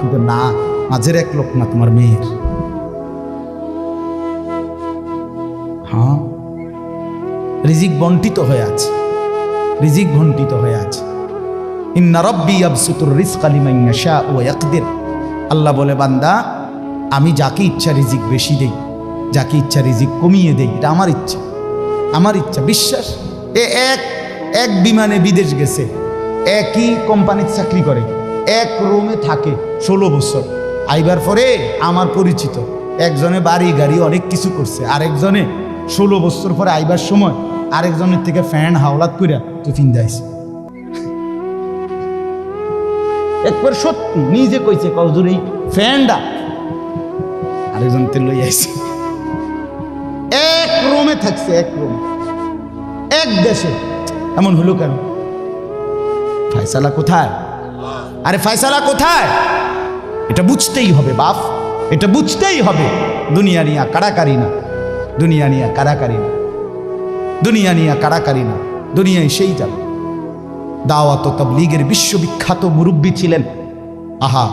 কিন্তু না, মাঝের এক লোকমা তোমার মেয়ের। হ্যাঁ? রিজিক বন্টিত হয়ে আছে। রিজিক বন্টিত হয়ে আছে। ইন্না রব্বি আবসুতুর রিজকা লিমান ইয়াশা ওয়া ইয়াকদির। আল্লাহ বলে, বান্দা, আমি যাকে ইচ্ছা রিজিক বেশি দেই, যাকে ইচ্ছা রিজিক কমিয়ে দেই, এটা আমার ইচ্ছা। আমার ইচ্ছা, বিশ্বাস। এ এক এক বিমানে বিদেশ গেছে, একই কোম্পানির চাকরি করে। এক রুমে থাকে ষোলো বছর। আইবার পরে আমার পরিচিত। একজনে বাড়ি, গাড়ি অনেক কিছু করছে। আরেকজনে ষোলো বছর পরে আইবার সময়, আরেকজনের থেকে ফ্যান, হাওলাত কইরা টিফিন দেয়ছে একবার সত্যি নিজে কইছে কজুর এই ফ্যানটা। আরেকজন তে লই আইছে। এক রুমে থাকছে, এক রুম। এক দেশে। এমন হলো কেন? ফায়সালা কোথায়? আরে ফায়সালা কোথায়? এটা বুঝতেই হবে বাপ, এটা বুঝতেই হবে। দুনিয়া নিয়া কারাকারি না, দুনিয়া নিয়া কারাকারি না, দুনিয়া নিয়া কারাকারি না, দুনিয়ায় সেই যাবে। দাওয়াত তবলিগের বিশ্ববিখ্যাত মুরব্বী ছিলেন। আহা,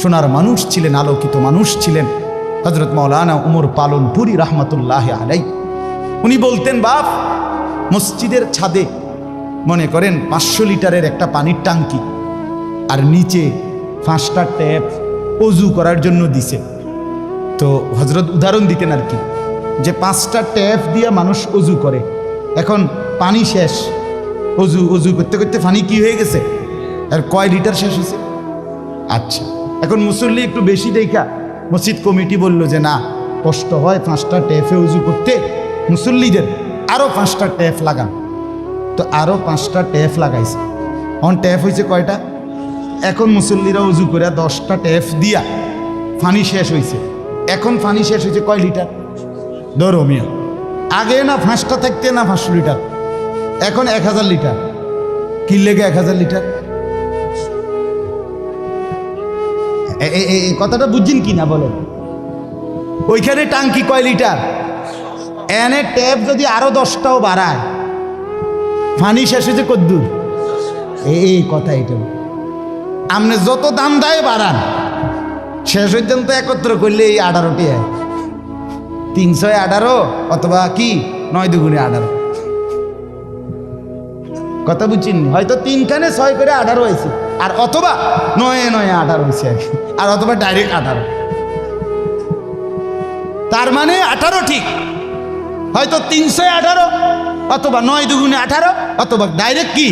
সোনার মানুষ ছিলেন, আলোকিত মানুষ ছিলেন। হজরত মৌলানা উমর পালন পুরী রহমতুল্লাহ আলাই উনি বলতেন, বাপ, মসজিদের ছাদে মনে করেন পাঁচশো লিটারের একটা পানির টাঙ্কি আর নিচে পাঁচটা ট্যাপ অজু করার জন্য দিছে। তো হজরত উদাহরণ দিতেন আর কি, যে পাঁচটা ট্যাপ দিয়ে মানুষ অজু করে। এখন পানি শেষ, অজু অজু করতে করতে পানি কি হয়ে গেছে? আর কয় লিটার শেষ হয়েছে? আচ্ছা এখন মুসল্লি একটু বেশি দেখা, মসজিদ কমিটি বলল যে না, কষ্ট হয় পাঁচটা ট্যাপে উজু করতে, মুসল্লিদের আরও পাঁচটা ট্যাপ লাগান। তো আরও পাঁচটা ট্যাপ লাগাইছে। এখন ট্যাপ হয়েছে কয়টা? এখন মুসল্লিরা উজু করে দশটা ট্যাপ দিয়া ফানি শেষ হয়েছে এখন ফানি শেষ হয়েছে কয় লিটার? ধরো মিয়া। আগে না ফাঁসটা থাকতে না পাঁচশো লিটার? এখন এক হাজার লিটার। কি লেগে এক হাজার লিটার? এই কথাটা বুঝছেন কি না বলেন? ওইখানে টাঙ্কি কয় লিটার? এনে ট্যাপ যদি আরও দশটাও বাড়ায়, ফানি শেষ হয়েছে কদ্দুর। এই কথা এটা। আপনি যত দাম দেয় বাড়ান। শেষ পর্যন্ত একত্র করলে এই আঠারোটি তিনশো আঠারো অথবা কি? নয় দুগুণে আঠারো। কথা বুঝছেন? হয়তো তিনখানে ছয় করে আঠারো হয়েছে। আর অথবা নয়ে নয়ে আঠারো হয়েছে আর অথবা ডাইরেক্ট আঠারো। তার মানে আঠারো ঠিক। হয়তো তিনশো আঠারো অথবা নয় দুগুণে আঠারো অথবা ডাইরেক্ট কি?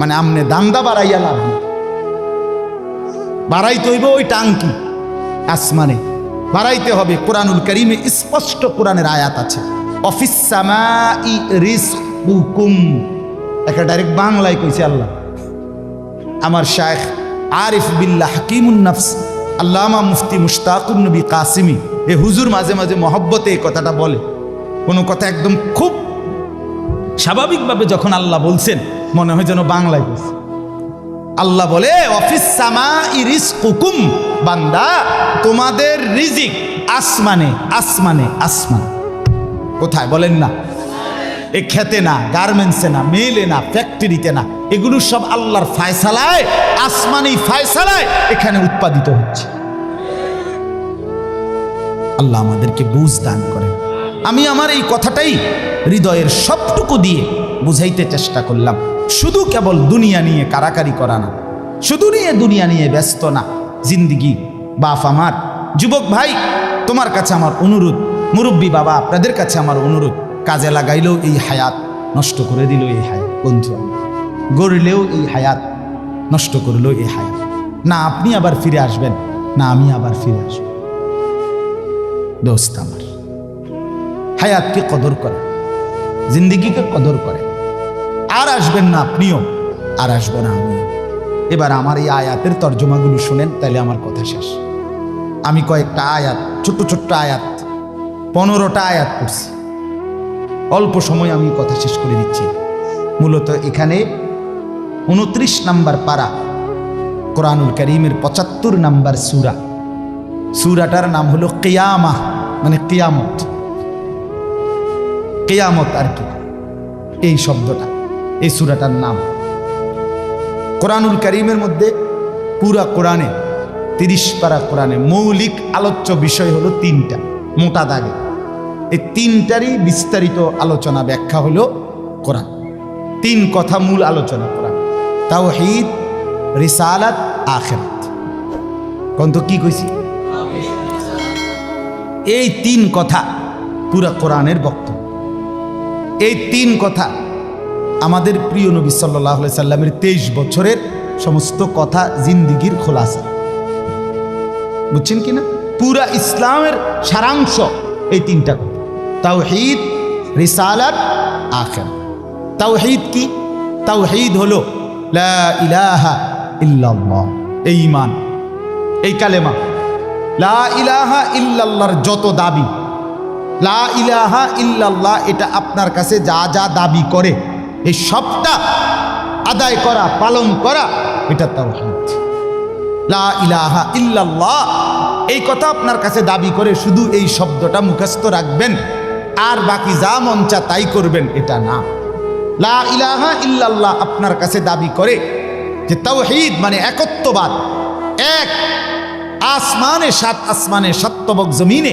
মানে আমনে দামদা বাড়াইয়া লাভ। বাড়াইতে হইব ওই টাঙ্কি, আসমানে। বাড়াইতে হবে কোরআনুল করিমে স্পষ্ট কোরআনের আয়াত আছে। অফিস সামাই একটা ডাইরেক্ট বাংলায় কইছে আল্লাহ। আমার শায়েখ আরিফ বিল্লাহ হাকিমুন নফস, আল্লামা মুফতি মুশতাকুন নবী কাসিমি, এ হুজুর মাঝে মাঝে মহব্বতে এই কথাটা বলে। কোনো কথা একদম খুব স্বাভাবিকভাবে যখন আল্লাহ বলছেন, মনে হয় যেন বাংলায় বলছে। আল্লাহ বলে, অফিস সামা ইরিস কুকুম বান্দা, তোমাদের রিজিক আসমানে আসমানে, আসমান। কোথায়? বলেন না। এ খেতে না, গার্মেন্টসে না, মেলে না, ফ্যাক্টরিতে না, এগুলো সব আল্লাহর ফায়সালায় আসমানি ফায়সালায় এখানে উৎপাদিত হচ্ছে। আল্লাহ আমাদেরকে বুঝ দান করেন। আমি আমার এই কথাটাই হৃদয়ের সবটুকু দিয়ে বুঝাইতে চেষ্টা করলাম। শুধু কেবল দুনিয়া নিয়ে কারাকারি করা না, শুধু নিয়ে দুনিয়া নিয়ে ব্যস্ত না। জিন্দিগি, বাপ আমার, যুবক ভাই, তোমার কাছে আমার অনুরোধ, মুরব্বী বাবা, আপনাদের কাছে আমার অনুরোধ, কাজে লাগাইলেও এই হায়াত নষ্ট করে দিল এই হায়াত, বন্ধু গড়লেও এই হায়াত নষ্ট করলেও এই হায়াত। না আপনি আবার ফিরে আসবেন, না আমি আবার ফিরে আসব। দোস্ত আমার হায়াতকে কদর করে, জিন্দিগিকে কদর করে। আর আসবেন না আপনিও, আর আসব না আমিও। এবার আমার এই আয়াতের তর্জমাগুলো শুনেন তাহলে আমার কথা শেষ। আমি কয়েকটা আয়াত, ছোট্ট ছোট্ট আয়াত, পনেরোটা আয়াত করছি অল্প সময় আমি কথা শেষ করে দিচ্ছি মূলত এখানে উনত্রিশ নাম্বার পারা কোরআনুল করিমের পঁচাত্তর নাম্বার সুরা। সুরাটার নাম হলো কেয়ামা মানে কেয়ামত। কেয়ামত আর কি। এই শব্দটা, এই সুরাটার নাম। কোরআনুল করিমের মধ্যে পুরা কোরআনে, তিরিশ পারা কোরআনে মৌলিক আলোচ্য বিষয় হলো তিনটা, মোটা দাগে। এই তিনটারই বিস্তারিত আলোচনা ব্যাখ্যা হলো কোরআন। তিন কথা মূল আলোচনা কোরআন। তাওহীদ, রিসালাত, আখেরাত। কোন তো কি কইছি? এই তিন কথা পুরা কোরআনের বক্তব্য। এই তিন কথা আমাদের প্রিয় নবী সাল্লাহ সাল্লামের তেইশ বছরের সমস্ত কথা জিন্দিগির খোলাসা। বুঝছেন কি না পুরা ইসলামের সারাংশ এই তিনটা কথা। তাওহীদ, রিসালাত আখের তাওহীদ কি? তাওহীদ হলো লা ইলাহা এই ঈমান, এই কালেমা। লা ইলাহা ইল্লাল্লাহর যত দাবি লা ইলাহা ইল্লাল্লাহ, এটা আপনার কাছে যা যা দাবি করে, এই সবটা আদায় করা, পালন করা, এটা তাওহীদ। লা ইলাহা ইল্লাল্লাহ, এই কথা আপনার কাছে দাবি করে শুধু এই শব্দটা মুখস্থ রাখবেন, আর বাকি যা মন চা তাই করবেন, এটা না। লা ইলাহা ইল্লাল্লাহ আপনার কাছে দাবি করে যে তাওহীদ মানে একত্ববাদ। এক, আসমানে সাত, আসমানে সত্যবক জমিনে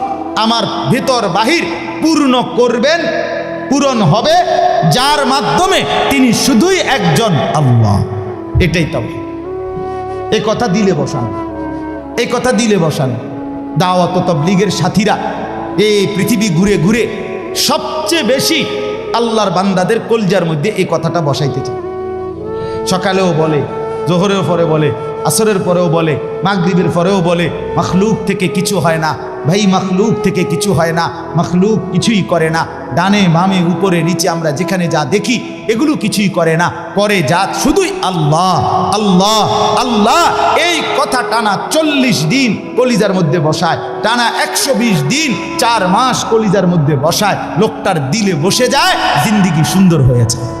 আমার ভিতর বাহির পূর্ণ করবেন, পূরণ হবে, যার মাধ্যমে তিনি শুধুই একজন আল্লাহ। এটাই তবে এই কথা দিলে বসান। এই কথা দিলে বসান। দাওয়াত তবলিগের সাথীরা এই পৃথিবী ঘুরে ঘুরে সবচেয়ে বেশি আল্লাহর বান্দাদের কলজার মধ্যে এই কথাটা বসাইতেছে সকালেও বলে জোহরের পরে বলে আসরের পরেও বলে, মাগরিবের পরেও বলে, মখলুক থেকে কিছু হয় না, ভাই, মখলুক থেকে কিছু হয় না, মখলুক কিছুই করে না, ডানে বামে উপরে নিচে আমরা যেখানে যা দেখি, এগুলো কিছুই করে না করে যা, শুধুই আল্লাহ আল্লাহ আল্লাহ, এই কথা টানা চল্লিশ দিন কলিজার মধ্যে বসায়, টানা একশো বিশ দিন চার মাস কলিজার মধ্যে বসায়, লোকটার দিলে বসে যায়, জিন্দিগি সুন্দর হয়েছে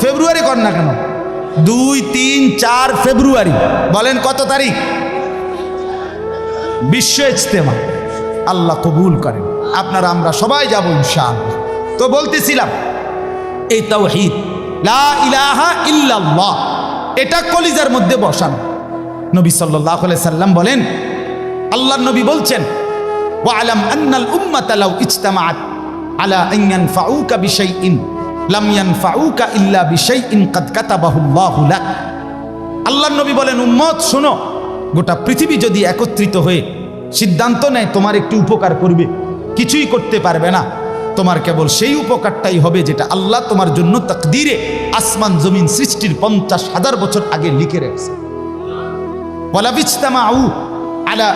ফেব্রুয়ারি কর না কেন? দুই, তিন, চার ফেব্রুয়ারি। বলেন কত তারিখ? বিশ্ব ইজতেমা। আল্লাহ কবুল করেন। আপনারা, আমরা সবাই যাব ইনশাআল্লাহ। তো বলতেছিলাম, এই তাওহীদ, লা ইলাহা ইল্লাল্লাহ, এটা কলিজার মধ্যে বসান। নবী আলাইহি সাল্লাম বলেন আল্লাহর নবী বলছেন, ওয়ালাম আন্নাল উম্মাতা লাউ ইজতামাআত আলা আন লাম ইয়ানফাউকা ইল্লা বিশাইইন কাদ কাতাবাহু আল্লাহু নবী বলেন, উম্মত, শোনো, গোটা পৃথিবী যদি একত্রিত হয়ে সিদ্ধান্ত নেয় তোমার একটু উপকার করবে, কিছুই করতে পারবে না। তোমার কেবল সেই উপকারটাই হবে যেটা আল্লাহ তোমার জন্য তাকদিরে আসমান জমিন সৃষ্টির পঞ্চাশ হাজার বছর আগে লিখে রেখেছে। আলা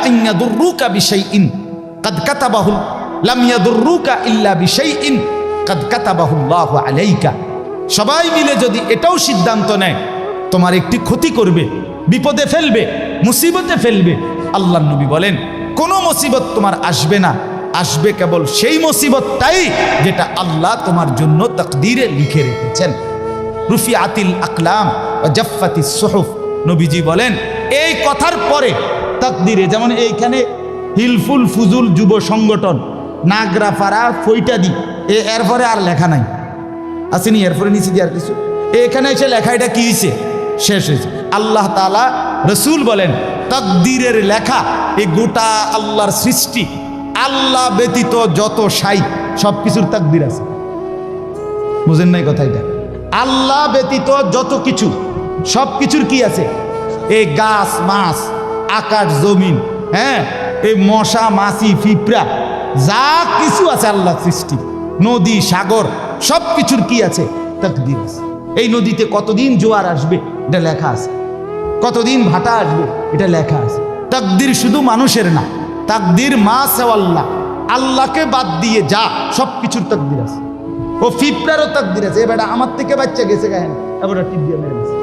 ইল্লা কাদ কাতাবাহুল্লাহু আলাইকা। সবাই মিলে যদি এটাও সিদ্ধান্ত নেয়, তোমার একটি ক্ষতি করবে, বিপদে ফেলবে, মুসিবতে ফেলবে আল্লাহ নবী বলেন, কোনো মুসিবত তোমার আসবে না। আসবে কেবল সেই মুসিবতটাই যেটা আল্লাহ তোমার জন্য তকদিরে লিখে রেখেছেন। রুফি আতিল আকলাম জাফাতি সোহফ। নবীজি বলেন, এই কথার পরে তকদিরে, যেমন এইখানে হিলফুল ফুজুল যুব সংগঠন নাগরাফারা ফৈটাদি এ, এরপরে আর লেখা নাই। আসেনি, এরপরে নিচে দিয়ে আর কিছু। এখানে এসে লেখা, এটা কি হয়েছে শেষ হয়েছে আল্লাহ তালা রসুল বলেন, তকদিরের লেখা এই গোটা আল্লাহর সৃষ্টি, আল্লাহ ব্যতীত যত সাই সব কিছুর তাকদির আছে। বুঝেন নাই কথা এটা? আল্লাহ ব্যতীত যত কিছু সব কিছুর কি আছে? এই গাছ, মাছ, আকাশ, জমিন হ্যাঁ? এই মশা, মাছি, পিঁপড়া, যা কিছু আছে আল্লাহ সৃষ্টি। নদী, সাগর সব কিছুর কি আছে? তাকদির আছে। এই নদীতে কতদিন জোয়ার আসবে? এটা লেখা আছে। কতদিন ভাটা আসবে? এটা লেখা আছে। তাকদির শুধু মানুষের না, তাকদির মা সেওয়াল্লাহ। আল্লাহকে বাদ দিয়ে যা সব কিছুর তাকদির আছে। ও ফিপড়ারও তাকদির আছে। এবার আমার থেকে বাচ্চা গেছে গায়েন এবার টিপ দিয়ে মেরে গেছে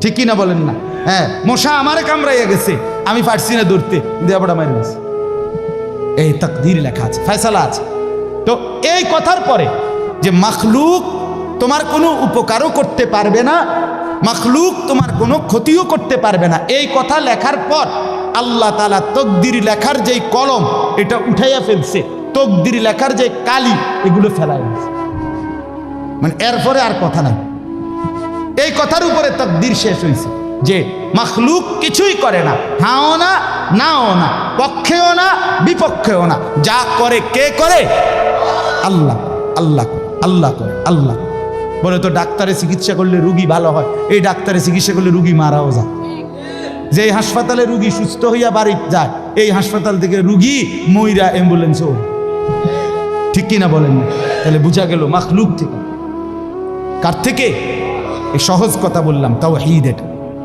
ঠিক কিনা বলেন না? হ্যাঁ মশা আমারে কামড়াইয়া গেছে। আমি পারছি না কিন্তু এবার মারি গেছে এই তাকদির লেখা আছে, ফয়সালা আছে। তো এই কথার পরে যে মাখলুক তোমার কোনো উপকারও করতে পারবে না, মাখলুক তোমার কোনো ক্ষতিও করতে পারবে না, এই কথা লেখার পর আল্লাহ তালা তকদির লেখার যেই কলম, এটা উঠাইয়া ফেলছে, তকদির লেখার যে কালি, এগুলো ফেলাই মানে এরপরে আর কথা নাই। এই কথার উপরে তকদির শেষ হয়েছে যে মাখলুক কিছুই করে না হাও না, নাও না, পক্ষেও না, বিপক্ষেও না, যা করে কে করে? আল্লাহ আল্লাহ আল্লাহ করে, আল্লাহ। বলে তো ডাক্তারে চিকিৎসা করলে রুগী ভালো হয়, এই ডাক্তারে চিকিৎসা করলে রুগী মারাও যায়। যে হাসপাতালে রুগী সুস্থ হইয়া বাড়ি যায়, এই হাসপাতাল থেকে রুগী মইরা অ্যাম্বুলেন্সও ঠিক কিনা বলেন তাহলে বুঝা গেল মাখলুক থেকে। কার থেকে? এই সহজ কথা বললাম তাও ঈদ এটা।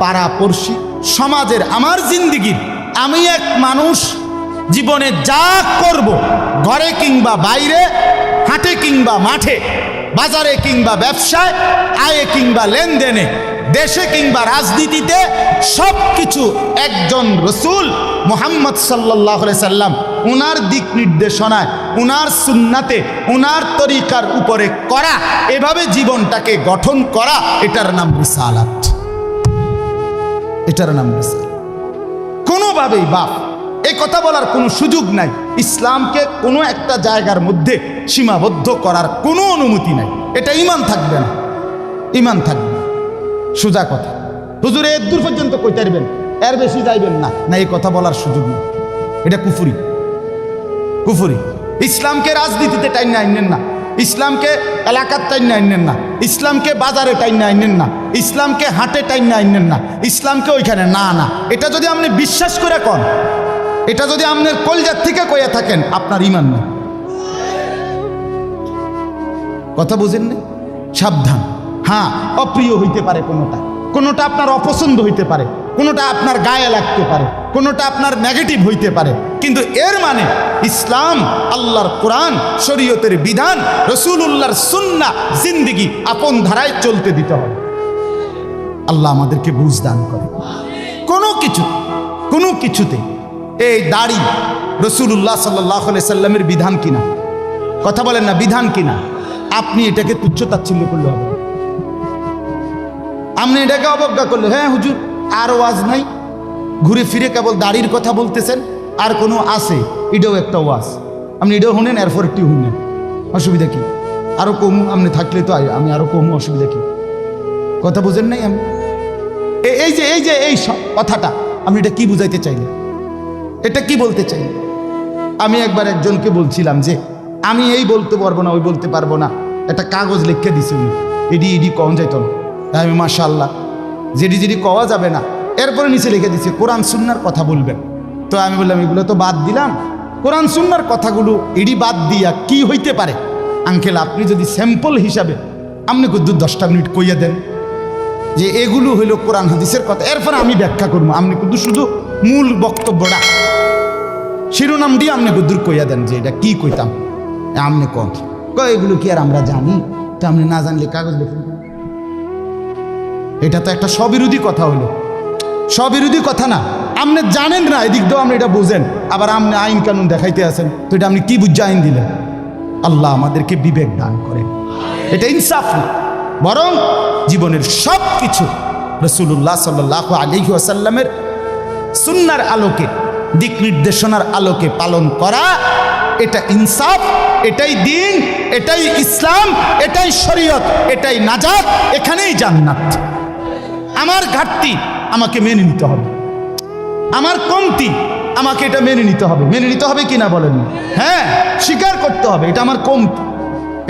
পাড়াপড়শি, সমাজের আমার জিন্দিগির। আমি এক মানুষ, জীবনে যা করব, ঘরে কিংবা বাইরে, হাটে কিংবা মাঠে, বাজারে কিংবা ব্যবসায়, আয়ে কিংবা লেনদেনে, দেশে কিংবা রাজনীতিতে সব কিছু একজন রসুল মোহাম্মদ সাল্লাহ সাল্লাম উনার দিক নির্দেশনায়, উনার সুন্নাতে, উনার তরিকার উপরে করা, এভাবে জীবনটাকে গঠন করা, এটার নাম রিসালাত। এটার নাম রিসালাত কোনোভাবেই বাপ, এই কথা বলার কোনো সুযোগ নাই। ইসলামকে কোনো একটা জায়গার মধ্যে সীমাবদ্ধ করার কোনো অনুমতি নাই। এটা ইমান থাকবে না। ইমান থাকবে না। সোজা কথা। হুজুর এর দূর পর্যন্ত কই পারবেন এর বেশি যাইবেন না। না, এই কথা বলার সুযোগ নেই। এটা কুফুরি। কুফুরি। ইসলামকে রাজনীতিতে টাইম আইনেন না। ইসলামকে এলাকার টাইম আইনেন না, ইসলামকে বাজারে টাইম আইনেন না, ইসলামকে হাটে টাইম আইনেন না, ইসলামকে ওইখানে না না। এটা যদি আপনি বিশ্বাস করে কন, এটা যদি আপনার কলজার থেকে কইয়া থাকেন, আপনার ইমান নেই। কথা বুঝেন না? সাবধান। হ্যাঁ অপ্রিয় হইতে পারে কোনোটা। কোনোটা আপনার অপছন্দ হইতে পারে, কোনোটা আপনার গায়ে লাগতে পারে, কোনোটা আপনার নেগেটিভ হইতে পারে। কিন্তু এর মানে ইসলাম, আল্লাহর কোরআন, শরীয়তের বিধান রসুল্লাহর সুন্না জিন্দিগি আপন ধারায় চলতে দিতে হবে। আল্লাহ আমাদেরকে বুঝ দান করে। কোনো কিছু, কোনো কিছুতে এই দাড়ি রসুল্লাহ সাল্লাহ সাল্লামের বিধান কিনা কথা বলেন না, বিধান কিনা আপনি এটাকে তুচ্ছ তাচ্ছিল্য করলে হবে। আপনি এটাকে অবজ্ঞা করলে হ্যাঁ হুজুর, আর ওয়াজ নাই। ঘুরে ফিরে কেবল দাড়ির কথা বলতেছেন। আর কোনো আছে? এটাও একটা ওয়াজ। আপনি এটাও শুনেন, এরপর একটি শুনেন। অসুবিধা কি? আরও কমু আপনি থাকলে তো আমি আরও কমু, অসুবিধা কি? কথা বুঝেন নাই আমি এই যে এই যে এই কথাটা, আপনি এটা কি বুঝাইতে চাইলেন? এটা কি বলতে চাইলেন? আমি একবার একজনকে বলছিলাম যে, আমি এই বলতে পারব না, ওই বলতে পারব না। একটা কাগজ লিখে দিছি উনি। এডি, ইডি কম যাইত না। আমি মাশাল্লাহ যেডি যেডি কওয়া যাবে না। এরপরে নিচে লিখে দিছে, কোরআন, সুন্নার কথা বলবেন। তো আমি বললাম, এগুলো তো বাদ দিলাম। কোরআন সুন্নার কথাগুলো এডি বাদ দিয়া কি হইতে পারে? আঙ্কেল, আপনি যদি স্যাম্পল হিসাবে আপনি দু দশটা মিনিট কইয়া দেন যে এগুলো হইল কোরআন হাদিসের কথা, এরপরে আমি ব্যাখ্যা করব। আপনি কিন্তু শুধু মূল বক্তব্যটা। শিরোনাম দিয়ে আপনি গুদ্দুর কইয়া দেন যে এটা কি কইতাম। আপনি কয়, এগুলো কি আর আমরা জানি? তো আপনি না জানলে কাগজ লিখুন। এটা তো একটা স্ববিরোধী কথা হলো স্ববিরোধী কথা না। আপনি জানেন না, এদিক দিয়েও আপনি এটা বুঝেন। আবার আপনি আইন কানুন দেখাইতে আছেন, তো এটা আপনি কি বুঝে আইন দিলেন? আল্লাহ আমাদেরকে বিবেক দান করেন। এটা ইনসাফ না, বরং জীবনের সব কিছু রসুল্লাহ সাল্লাহ আলহি আসাল্লামের সুন্নার আলোকে, দিক নির্দেশনার আলোকে পালন করা, এটা ইনসাফ, এটাই দিন, এটাই ইসলাম, এটাই শরীয়ত, এটাই নাজাত, এখানেই জান্নাত। আমার ঘাটতি আমাকে মেনে নিতে হবে। আমার কমতি, আমাকে এটা মেনে নিতে হবে। মেনে নিতে হবে কিনা বলেন? হ্যাঁ স্বীকার করতে হবে, এটা আমার কমতি।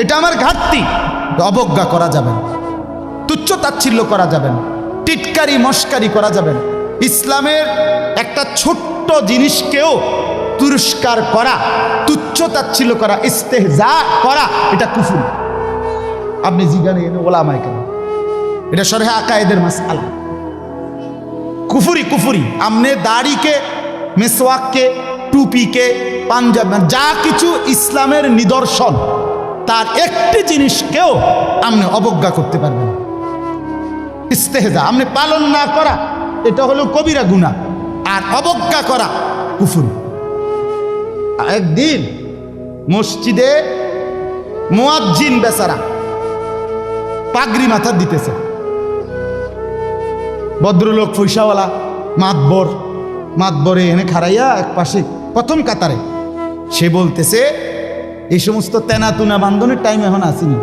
এটা আমার ঘাটতি। অবজ্ঞা করা যাবে না। তুচ্ছ তাচ্ছিল্য করা যাবে না। টিটকারি, মস্কারি করা যাবে না। ইসলামের একটা ছোট্ট জিনিসকেও তুরস্কার করা, তুচ্ছ তাচ্ছিল্য করা, ইস্তেহজা করা, এটা কুফুর। আপনি জিজ্ঞানে ওলামায় কেন? এটা সরহে আকায়েদের মাসালা কুফুরি কুফুরি। আমনে দাড়িকে, মেসওয়াককে, টুপিকে, পাঞ্জাব যা কিছু ইসলামের নিদর্শন, তার একটি জিনিসকেও আপনি অবজ্ঞা করতে পারবেন। ইস্তেহেজা ইস্তেহজা আপনি পালন না করা, এটা হলো কবিরা গুণা। আর অবজ্ঞা করা, কুফুরি। একদিন মসজিদে মোয়াজ্জিন বেচারা পাগড়ি মাথা দিতেছে। ভদ্রলোক পয়সাওয়ালা মাতবর, মাতবরে এনে খাড়াইয়া এক পাশে প্রথম কাতারে। সে বলতেছে এই সমস্ত তেনা তুনা বান্ধনের টাইম এখন আসেনি।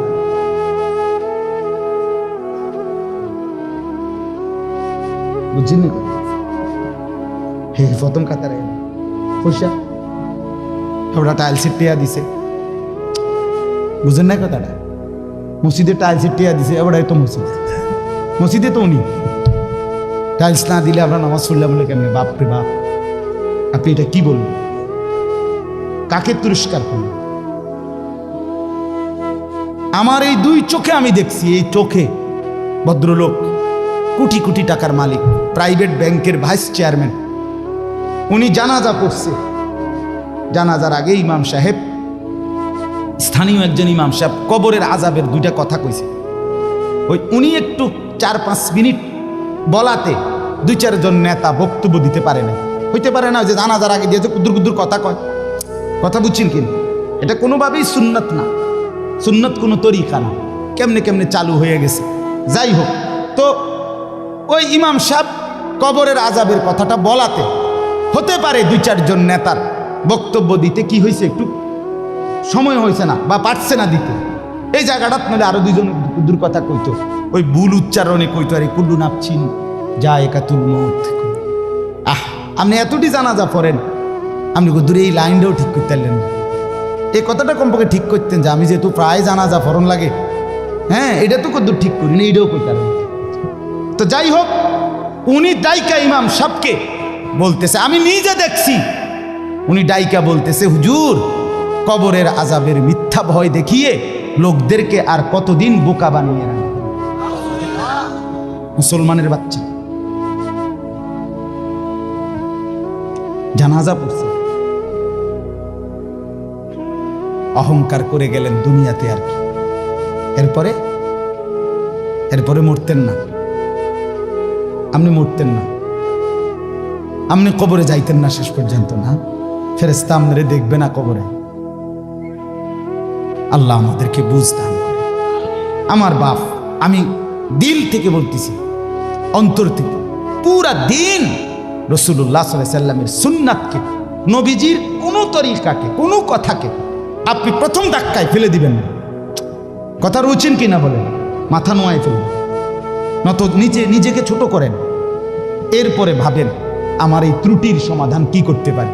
বুঝছেন? হে প্রথম কাতারে। পয়সা ওরা টাইলস টিয়া দিছে। বুঝেন না কথাটা? মসজিদে টাইলস টিয়া দিছে ওটাই তো মসজিদ। মসজিদে তো উনি। টাইলস না দিলে আমরা নামাজ পড়লাম বলে কেমনে? বাপ রে বাপ। আপনি এটা কি বলবেন কাকে তুরস্কার করলেন? আমার এই দুই চোখে আমি দেখছি, এই চোখে ভদ্রলোক, কোটি কোটি টাকার মালিক প্রাইভেট ব্যাংকের ভাইস চেয়ারম্যান উনি জানাজা পড়ছে। জানাজার আগে ইমাম সাহেব, স্থানীয় একজন ইমাম সাহেব কবরের আজাবের দুইটা কথা কইছে। ওই উনি একটু চার পাঁচ মিনিট বলাতে দুই চারজন নেতা বক্তব্য দিতে পারে না হইতে পারে না যে জানাজার আগে দিয়েছে কুদ্দুর কুদ্দুর কথা কয়। কথা বুঝছেন কিন্তু এটা কোনোভাবেই সুন্নত না। সুন্নত কোনো তরিকা না। কেমনে কেমনে চালু হয়ে গেছে। যাই হোক, তো ওই ইমাম সাহেব কবরের আজাবের কথাটা বলাতে হতে পারে দুই চারজন নেতার বক্তব্য দিতে। কি হয়েছে একটু? সময় হয়েছে না বা পারছে না দিতে। এই জায়গাটা নাহলে আরও দুজন দূর কথা কইতো। ওই ভুল উচ্চারণে কইতো, আরে, কুল্লু নাপছিন যা একাতুল মত আহ, আপনি এতটি জানাজা পড়েন, আপনি দূরে এই লাইনটাও ঠিক করতে পারলেন না। এই কথাটা কমপক্ষে ঠিক করতেন যে আমি যেহেতু প্রায় জানাজা ফরন লাগে হ্যাঁ এটা তো কদ্দূর ঠিক করি না, এইটাও কইতে পারেন। তো যাই হোক, উনি ডাইকা ইমাম সাহকে বলতেছে, আমি নিজে দেখছি। উনি ডাইকা বলতেছে, হুজুর, কবরের আজাবের মিথ্যা ভয় দেখিয়ে লোকদেরকে আর কতদিন বোকা বানিয়ে রাখবে? মুসলমানের বাচ্চা। জানাজা পড়ছে। অহংকার করে গেলেন দুনিয়াতে আর কি। এরপরে? এরপরে মরতেন না। আপনি মরতেন না। আপনি কবরে যাইতেন না শেষ পর্যন্ত না। ফেরেস্তা আপনারে দেখবে না কবরে। আল্লাহ আমাদেরকে বুঝ দান করে। আমার বাপ, আমি দিল থেকে বলতেছি। অন্তর থেকে। পুরা দিন রসুল্লাহ সাল্লামের সুন্নাতকে, নবীজির কোনো তরিকাকে, কোনো কথাকে আপনি প্রথম ধাক্কায় ফেলে দিবেন না। কথা রুচেন কিনা বলেন? মাথা নোয়ায় ফেলবেন নত নিজে, নিজেকে ছোট করেন। এরপরে ভাবেন, আমার এই ত্রুটির সমাধান কি করতে পারি?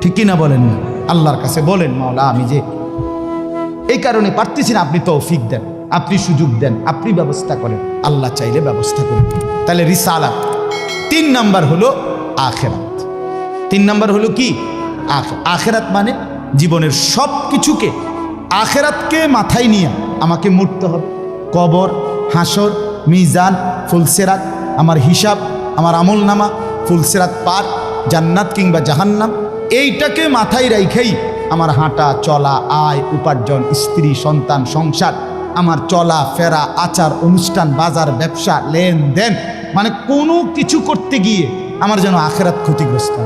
ঠিক কিনা বলেন না? আল্লাহর কাছে বলেন, মাওলা, আমি যে এই কারণে পারতেছি না, আপনি তৌফিক দেন। আপনি সুযোগ দেন, আপনি ব্যবস্থা করেন। আল্লাহ চাইলে ব্যবস্থা করেন। তাহলে রিসালাত। তিন নাম্বার হলো আখেরাত। তিন নাম্বার হলো কি? আখ- আখেরাত মানে জীবনের সব কিছুকে আখেরাতকে মাথায় নিয়ে আমাকে মরতে হবে। কবর, হাসর, মিজান, ফুলসেরাত, আমার হিসাব, আমার আমল নামা ফুলসেরাত পার, জান্নাত কিংবা জাহান্নাম, এইটাকে মাথায় রেখেই আমার হাঁটা, চলা, আয়, উপার্জন, স্ত্রী, সন্তান, সংসার আমার চলা, ফেরা, আচার, অনুষ্ঠান, বাজার, ব্যবসা, লেনদেন মানে কোনো কিছু করতে গিয়ে আমার যেন আখেরাত ক্ষতিগ্রস্ত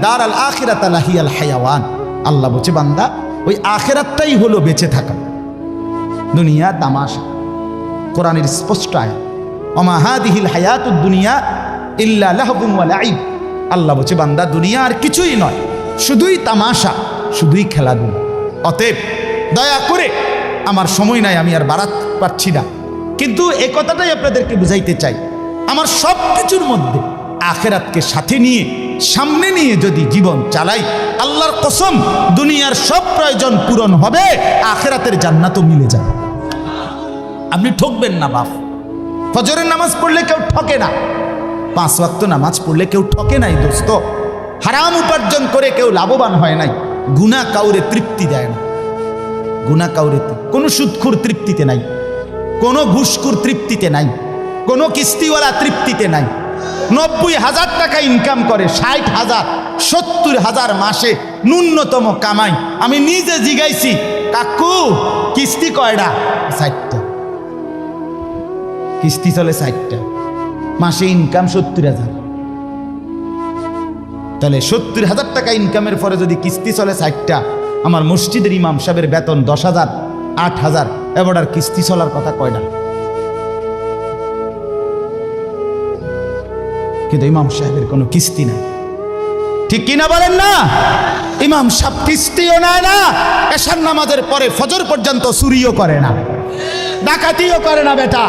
দার আল হায়াওয়ান। আল্লাহ বলছে, বান্দা, ওই আখেরাতটাই হলো বেঁচে থাকা। দুনিয়া তামাশা। কোরআনের স্পষ্ট আয়াত অমা হাদিহিল হায়াতুদ দুনিয়া ইল্লা লাহবুম আল্লাহ বলছে, বান্দা, দুনিয়া আর কিছুই নয়, শুধুই তামাশা, শুধুই খেলাধুলা। অতএব দয়া করে, আমার সময় নাই, আমি আর বাড়াত পারছি না। কিন্তু এ কথাটাই আপনাদেরকে বুঝাইতে চাই। আমার সব কিছুর মধ্যে আখেরাতকে সাথে নিয়ে, সামনে নিয়ে যদি জীবন চালাই, আল্লাহর কসম, দুনিয়ার সব প্রয়োজন পূরণ হবে, আখেরাতের জান্নাতও মিলে যাবে। আপনি ঠকবেন না, বাপ। ফজরের নামাজ পড়লে কেউ ঠকে না। পাঁচ ওয়াক্ত নামাজ পড়লে কেউ ঠকে নাই, দোস্ত। হারাম উপার্জন করে কেউ লাভবান হয় নাই। গুণা কাউরে তৃপ্তি দেয় না। গুণা কাউরে তৃ- কোনো সুদখুর তৃপ্তিতে নাই। কোনো ঘুষখুর তৃপ্তিতে নাই। কোনো কিস্তিওয়ালা তৃপ্তিতে নাই। নব্বই হাজার টাকা ইনকাম করে, ষাট হাজার, সত্তর হাজার মাসে ন্যূনতম কামাই। আমি নিজে জিগাইছি, কাকু, কিস্তি কয়টা ষাটটা। কিস্তি চলে ষাটটা। মাসে ইনকাম সত্তর হাজার। তাহলে সত্তর হাজার টাকা ইনকামের পরে যদি কিস্তি চলে ষাটটা আমার মসজিদের ইমাম সাহেবের বেতন দশ হাজার, আট হাজার এবার কিস্তি চলার কথা কয়টা কিন্তু ইমাম সাহেবের কোনো কিস্তি নাই। ঠিক কিনা বলেন না? ইমাম সাহেব কিস্তিও নেয় না, এশার নামাজের পরে ফজর পর্যন্ত চুরিও করে না। ডাকাতিও করে না বেটা।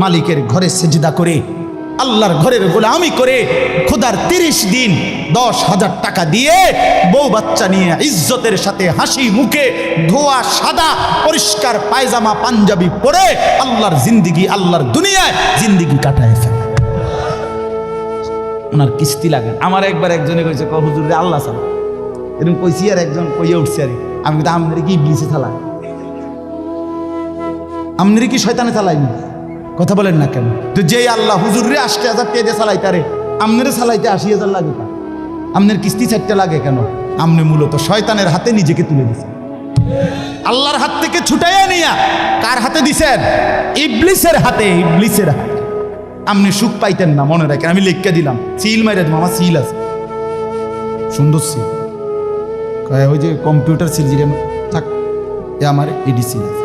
মালিকের ঘরে সেজদা করে আল্লাহর ঘরের গোলামি করে খোদার তিরিশ দিন দশ হাজার টাকা দিয়ে বউ বাচ্চা নিয়ে ইজ্জতের সাথে হাসি মুখে ধোয়া, সাদা, পরিষ্কার পায়জামা, পাঞ্জাবি পরে আল্লাহর জিন্দিগি, আল্লাহর দুনিয়ায় জিন্দিগি কাটায় ফেলে। ওনার কিস্তি লাগে। আমার একবার একজনে কইছে ক হুজুর আল্লাহ সালা এরকম কইছি আর একজন কইয়ে উঠছে আর। আমি কিন্তু আপনার কি ইবলিসে চালাই আপনার কি শয়তানে চালাইনি কথা বলেন না কেন? তো যে আল্লাহ হুজুর রে আশি হাজার পেয়ে চালাইতারে আমনেরে চালাইতে আশি হাজার লাগে কেন আমনের কিস্তি চারটে লাগে কেন? আমনে মূলত শয়তানের হাতে নিজেকে তুলে দিছেন আল্লাহর হাত থেকে ছুটাইয়া নিয়া কার হাতে দিছেন? ইবলিসের হাতে ইবলিসের হাতে। আপনি সুখ পাইতেন না, মনে রাখেন, আমি লিখকে দিলাম, সিল মাইরে আমার সিল আছে। সুন্দর সিল। ওই যে কম্পিউটার সিল যেটা, থাক, এ আমার এডি সিল আছে।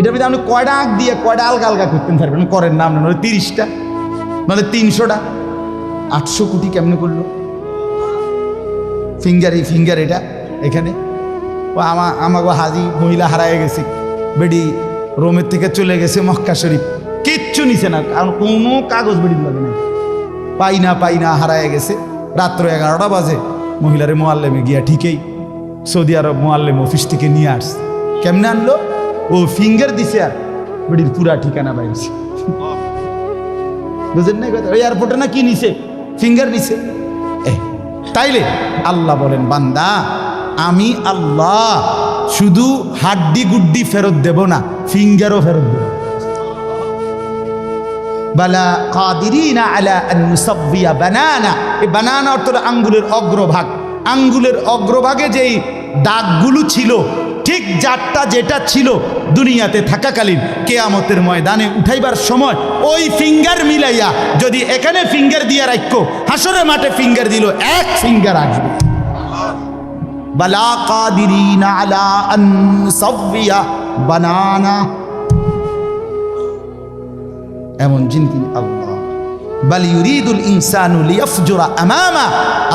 এটার ভিতরে আপনি কয়টা আঁক দিয়ে কয়টা আলগা আলগা করতেন পারবেন করেন না, আপনার তিরিশটা, নাহলে তিনশোটা। আটশো কোটি কেমনে করল? ফিঙ্গার এই ফিঙ্গার এটা এখানে। ও আমা আমাকে হাজি মহিলা হারায় গেছে, বেডি রোমের থেকে চলে গেছে মক্কা শরীফ। কিচ্ছু নিছে না, কারণ কোনো কাগজ বেডির লাগে না পাই না পাই না, হারায় গেছে। রাত্র এগারোটা বাজে, মহিলারে মোয়াল্লেমে গিয়া ঠিকই সৌদি আরব মোয়াল্লেম অফিস থেকে নিয়ে আসছে। কেমনে আনলো? ও ফিঙ্গার দিছে আর। বেডির পুরা ঠিকানা বাইছে বুঝেন না কথা? ওই এয়ারপোর্টে না কি নিছে? ফিঙ্গার নিছে। তাইলে আল্লাহ বলেন, বান্দা, আমি আল্লাহ, শুধু হাড্ডি গুড্ডি ফেরত দেব না ফিঙ্গারও ফেরত দেব। বানানা। বানানা আঙ্গুলের অগ্রভাগ। আঙ্গুলের অগ্রভাগে যেই দাগগুলো ছিল যারটা যেটা ছিল দুনিয়াতে থাকাকালীন কেয়ামতের ময়দানে উঠাইবার সময়, ওই ফিঙ্গার মিলাইয়া যদি এখানে ফিঙ্গার দিয়ে রাখো হাসরের মাঠে ফিঙ্গার দিল, এক ফিঙ্গার আসবে।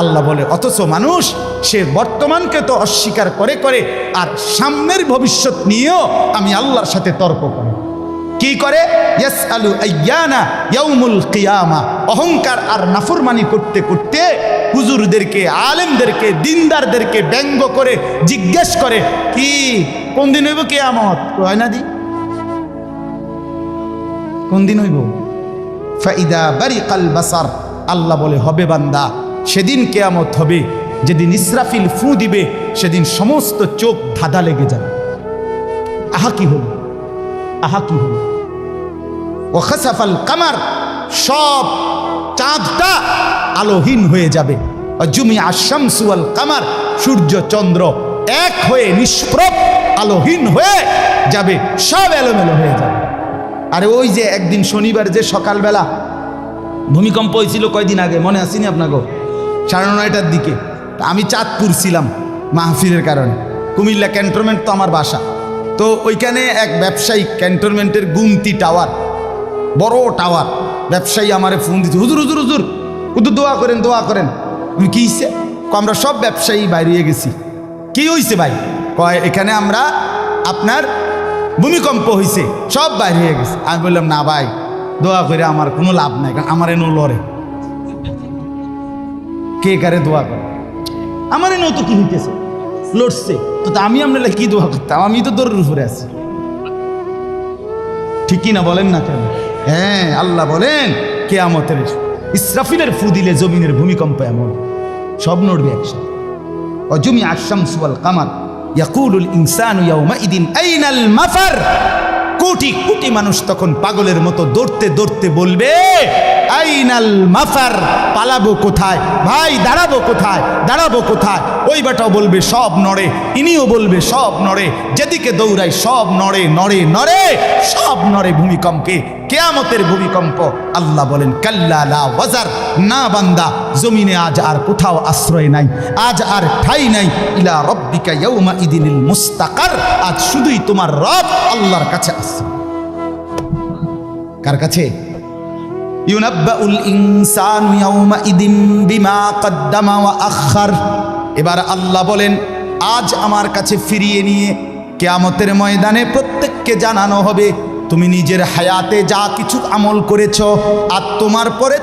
আল্লাহ বলে, অথচ মানুষ সে বর্তমানকে তো অস্বীকার করে করে, আর সামনের ভবিষ্যৎ নিয়েও আমি আল্লাহর সাথে তর্ক করে। কি করে? অহংকার আর নাফরমানি করতে করতে হুজুরদেরকে, আলেমদেরকে, দিনদারদেরকে ব্যঙ্গ করে জিজ্ঞেস করে, কি? কোন দিন হইব কেয়ামত? হয় না দি। কোন দিন হইব? ফাইদা বারি কাল বাসার। আল্লাহ বলে, হবে বান্দা, সেদিন কেয়ামত হবে। যেদিন ইসরাফিল ফু দিবে, সেদিন সমস্ত চোখ ধাঁধা লেগে যাবে। আহা কি হলো? আহা কি হলো? ও খাসাফাল কামার, সব চাঁদটা আলোহীন হয়ে যাবে। জুমি আশামসুয়াল কামার, সূর্য চন্দ্র এক হয়ে নিষ্প্রভ আলোহীন হয়ে যাবে, সব এলোমেলো হয়ে যাবে। আরে ওই যে একদিন শনিবার যে সকালবেলা, ভূমিকম্প হয়েছিল কয়দিন আগে, মনে আসিনি আপনাকে? সাড়ে নয়টার দিকে। আমি চাঁদপুর ছিলাম মাহফিলের কারণে। কুমিল্লা ক্যান্টনমেন্ট তো আমার বাসা। তো ওইখানে এক ব্যবসায়ী ক্যান্টনমেন্টের গুমতি টাওয়ার, বড় টাওয়ার, ব্যবসায়ী আমারে ফোন দিচ্ছে হুজুর হুজুর হুজুর হুজুর দোয়া করেন দোয়া করেন। কি হইছে? আমরা সব ব্যবসায়ী বাইরে গেছি। কি হয়েছে ভাই? কয়, এখানে আমরা আপনার ভূমিকম্প হয়েছে সব বাইরে গেছে। আমি বললাম, না ভাই, দোয়া করে আমার কোনো লাভ নাই, কারণ আমার এনো লড়ে। কে কারে দোয়া করে? আমার এনো তো কি হইতেছে? লড়ছে। তো আমি আপনার কি দোয়া করতাম? আমি তো দৌড়ের উপরে আছি। ঠিকই না বলেন না কেন? হ্যাঁ আল্লাহ বলেন, কেয়ামতের ইসরাফিলের ফু দিলে জমিনের ভূমিকম্প এমন। সব নড়বে একসাথে। অজুমি আশামসুয়াল কামার, ইয়াকুলুল ইনসানু ইয়াউমাইদিন, আইনাল মাফার। কোটি কোটি মানুষ তখন পাগলের মতো দৌড়তে দৌড়তে বলবে, আইনাল মাফার, পালাবো কোথায়? ভাই, দাঁড়াবো কোথায়? দাঁড়াবো কোথায়? ওই বেটাও বলবে, সব নড়ে। ইনিও বলবে, সব নড়ে। যেদিকে দৌড়ায়, সব নড়ে নড়ে নড়ে, সব নড়ে ভূমিকম্পে। কেয়ামতের ভূমিকম্প। আল্লাহ বলেন, কাল্লা ওয়াজার। না বান্দা, জমিনে আজ আর কোথাও আশ্রয় নাই, আজ আর ঠাই নাই। ইলা রব্বিকা ইয়াউমা ইদিনিল মুস্তাকার। আজ শুধুই তোমার রব আল্লাহর কাছে কার কাছে? এবার আল্লাহ বলেন, আজ আমার কাছে ফিরিয়ে নিয়ে কেয়ামতের ময়দানে প্রত্যেককে জানানো হবে, তুমি নিজের হায়াতে যা কিছু আমল করেছ আর তোমার পরে